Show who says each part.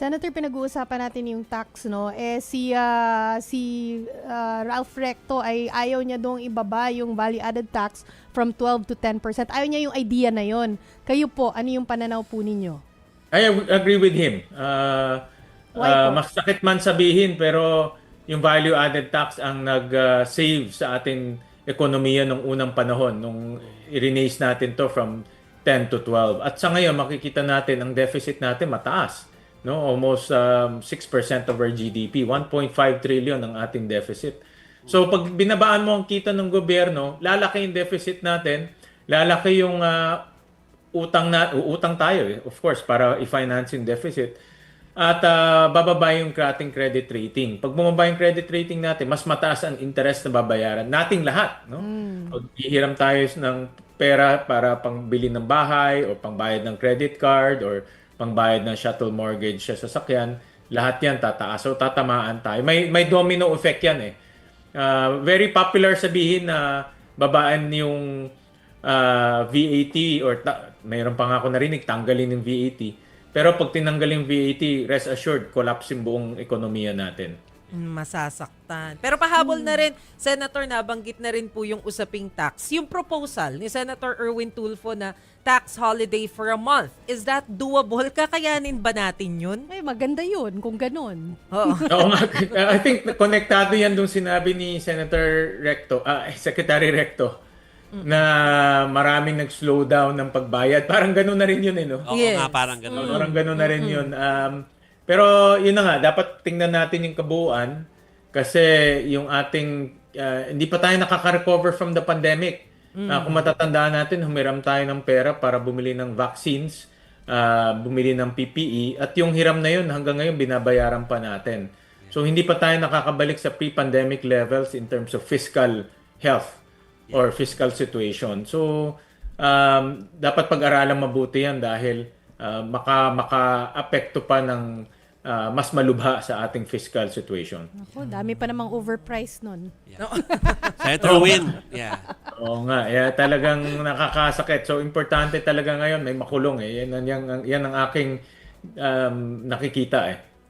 Speaker 1: Senator, pinag-uusapan natin yung tax, no? Eh, si, ah, si ah, Ralph Recto ay ayaw niya dong ibaba yung value-added tax from 12 to 10%. Ayaw niya yung idea na yon. Kayo po, ano yung pananaw po ninyo?
Speaker 2: I ag- agree with him. Uh,
Speaker 1: Why
Speaker 2: uh,
Speaker 1: po?
Speaker 2: masakit man sabihin pero yung value added tax ang nag-save sa ating ekonomiya nung unang panahon nung i-release natin to from 10 to 12. At sa ngayon makikita natin ang deficit natin mataas. No, almost um, 6% of our GDP, 1.5 trillion ang ating deficit. So pag binabaan mo ang kita ng gobyerno, lalaki yung deficit natin, lalaki yung ah, utang na utang tayo eh, of course para i-finance yung deficit at ah, bababa yung ating credit rating. Pag bumaba yung credit rating natin, mas mataas ang interest na babayaran nating lahat, no? Pag hihiram tayo ng pera para pangbili ng bahay o pangbayad ng credit card or pangbayad ng shuttle mortgage sa sasakyan, lahat 'yan tataas o tatamaan tayo. May may domino effect 'yan eh. Ah, very popular sabihin na babaan yung ah, VAT or ta- mayroon pa nga ako narinig tanggalin yung VAT. Pero pag tinanggal yung VAT, rest assured, collapse yung buong ekonomiya natin.
Speaker 3: Mm, Masasaktan. Pero pahabol na rin, Senator, nabanggit na rin po yung usaping tax. Yung proposal ni Senator Erwin Tulfo na tax holiday for a month. Is that doable? Kakayanin ba natin yun?
Speaker 1: Ay, maganda yun kung ganun.
Speaker 3: Oo.
Speaker 2: Oo nga. I think konektado yan dung sinabi ni Senator Recto, ah, Secretary Recto, na maraming nag-slow down ng pagbayad. Parang ganun na rin yun eh, no?
Speaker 4: Oo
Speaker 3: Yes.
Speaker 4: nga, parang ganun.
Speaker 2: Parang ganun na rin yun. Um, pero yun na nga, dapat tingnan natin yung kabuuan kasi yung ating, uh, hindi pa tayo nakaka-recover from the pandemic. Uh, kung matatandaan natin, humiram tayo ng pera para bumili ng vaccines, uh, bumili ng PPE, at yung hiram na yun hanggang ngayon binabayaran pa natin. So hindi pa tayo nakakabalik sa pre-pandemic levels in terms of fiscal health or fiscal situation. So um, dapat pag-aralan mabuti yan dahil uh, maka maka-apekto pa ng uh, mas malubha sa ating fiscal situation.
Speaker 1: Ako, dami pa namang overpriced nun.
Speaker 4: Senator Win. Yeah.
Speaker 2: Oo nga, yeah, talagang nakakasakit. So importante talaga ngayon may makulong eh. Yan, yan, yan ang aking um, nakikita eh.